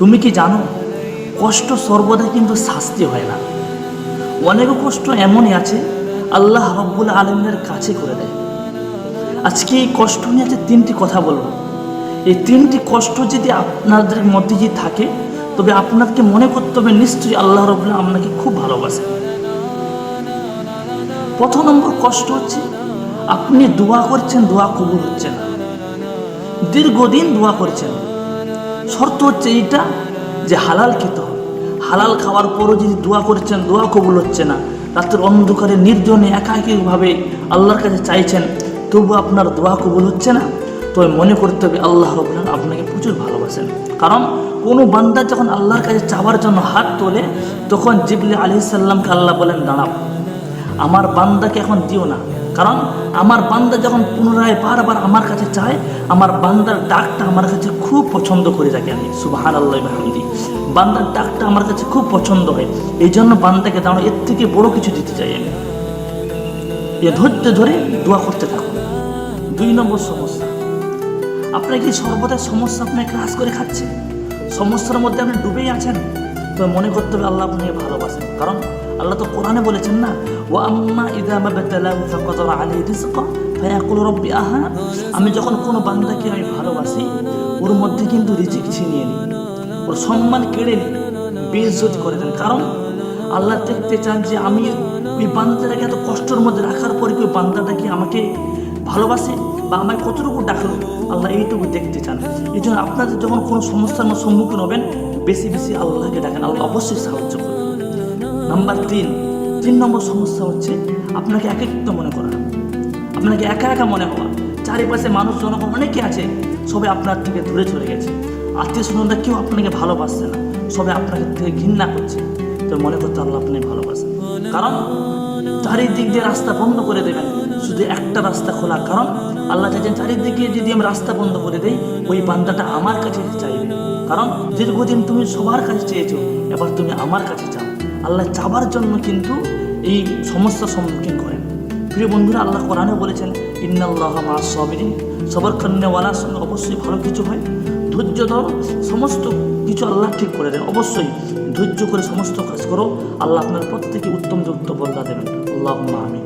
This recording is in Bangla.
তুমি কি জানো, কষ্ট সর্বদা কিন্তু শাস্তি হয় না। অনেক কষ্ট এমনই আছে, আল্লাহ রব্বুল আলমের কাছে করে দেয়। আজকে এই কষ্ট নিয়ে আজকে তিনটি কথা বলব। এই তিনটি কষ্ট যদি আপনাদের মধ্যে যদি থাকে, তবে আপনাকে মনে করতে হবে নিশ্চয়ই আল্লাহ রবুল্লাহ আপনাকে খুব ভালোবাসে প্রথম নম্বর কষ্ট হচ্ছে, আপনি দোয়া করছেন, দোয়া কবুল হচ্ছে না। দীর্ঘদিন দোয়া করছেন। শর্ত হচ্ছে এইটা যে হালাল খেতে হবে। হালাল খাওয়ার পরও যদি দোয়া করছেন, দোয়া কবুল হচ্ছে না। রাতের অন্ধকারে নির্জনে একাকীভাবে আল্লাহর কাছে চাইছেন, তবু আপনার দোয়া কবুল হচ্ছে না। তবে মনে করতে হবে আল্লাহ রবুল্লাহ আপনাকে প্রচুর ভালোবাসেন। কারণ কোনো বান্দা যখন আল্লাহর কাছে চাওয়ার জন্য হাত তোলে, তখন জিবলি আলি সাল্লামকে আল্লাহ বলেন, দাঁড়াও, আমার বান্দাকে এখন দিও না। কারণ আমার বান্দা যখন পুনরায় বারবার আমার কাছে চায়, আমার বান্দার ডাকটা আমার কাছে খুব পছন্দ করে থাকি আমি। সুবাহান আল্লাহ হামদি বান্দার ডাকটা আমার কাছে খুব পছন্দ হয়। এই জন্য বান্দাকে দাঁড়ো এর থেকে বড় কিছু দিতে চাই আমি। এ ধৈর্য ধরে দোয়া করতে থাকুন। দুই নম্বর সমস্যা। আপনার কি সর্বদা সমস্যা আপনাকে ক্রাস করে খাচ্ছে সমস্যার মধ্যে আপনি ডুবেই আছেন? তো মনে করতে হবে আল্লাহ আপনাকে ভালোবাসেন। কারণ আল্লাহ তো কোরআনে বলেছেন না ও আম্মা ইদা আলাইহি রিজকা রাব্বি আহা। আমি যখন কোনো বান্দাকে আমি ভালোবাসি, ওর মধ্যে কিন্তু রিজিক ছিনিয়ে নিই, ওর সম্মান কেড়ে নিই, বেইজ্জত করে দেন। কারণ আল্লাহ দেখতে চান যে আমি ওই বান্দাটাকে এত কষ্টের মধ্যে রাখার পরে ওই বান্দাটা কি আমাকে ভালোবাসে বা আমায় কতটুকু ডাকলো? আল্লাহ এইটুকু দেখতে চান। এই জন্য আপনাদের যখন কোনো সমস্যার সম্মুখীন হবেন বেশি বেশি আল্লাহকে ডাকেন। আল্লাহ অবশ্যই সাহায্য করবে নাম্বার তিন তিন নম্বর সমস্যা হচ্ছে আপনাকে একাকিত্ব মনে করা। আপনাকে একা একা মনে হওয়া। চারিপাশে মানুষ, জনগণ অনেকে আছে, সবাই আপনার থেকে দূরে চলে গেছে। আত্মীয় স্বজনরা কেউ আপনাকে ভালোবাসছে না। সবাই আপনাকে থেকে ঘৃণা করছে। তো মনে করতে আল্লাহ আপনাকে ভালোবাসেন। কারণ চারিদিক দিয়ে রাস্তা বন্ধ করে দেবেন। শুধু একটা রাস্তা খোলা, কারণ আল্লাহ চাইছেন চারিদিকে যদি আমি রাস্তা বন্ধ করে দেই, ওই বান্দাটা আমার কাছে চাইবে। কারণ দীর্ঘদিন তুমি সবার কাছে চেয়েছো, এবার তুমি আমার কাছে চাও। আল্লাহ চাবার জন্য কিন্তু এই সমস্যার সম্মুখীন করেন। প্রিয় বন্ধুরা, আল্লাহ কোরআনে বলেছেন, ইন্নাল্লাহ মা সবিরিন। সবার কন্যাওয়ালার সঙ্গে অবশ্যই ভালো কিছু হয়। ধৈর্য ধরো, সমস্ত কিছু আল্লাহ ঠিক করে দেন। অবশ্যই ধৈর্য করে সমস্ত কাজ করো। আল্লাহ আপনার প্রত্যেকে উত্তম যুক্ত বল্লা দেবেন। আল্লাহ আমি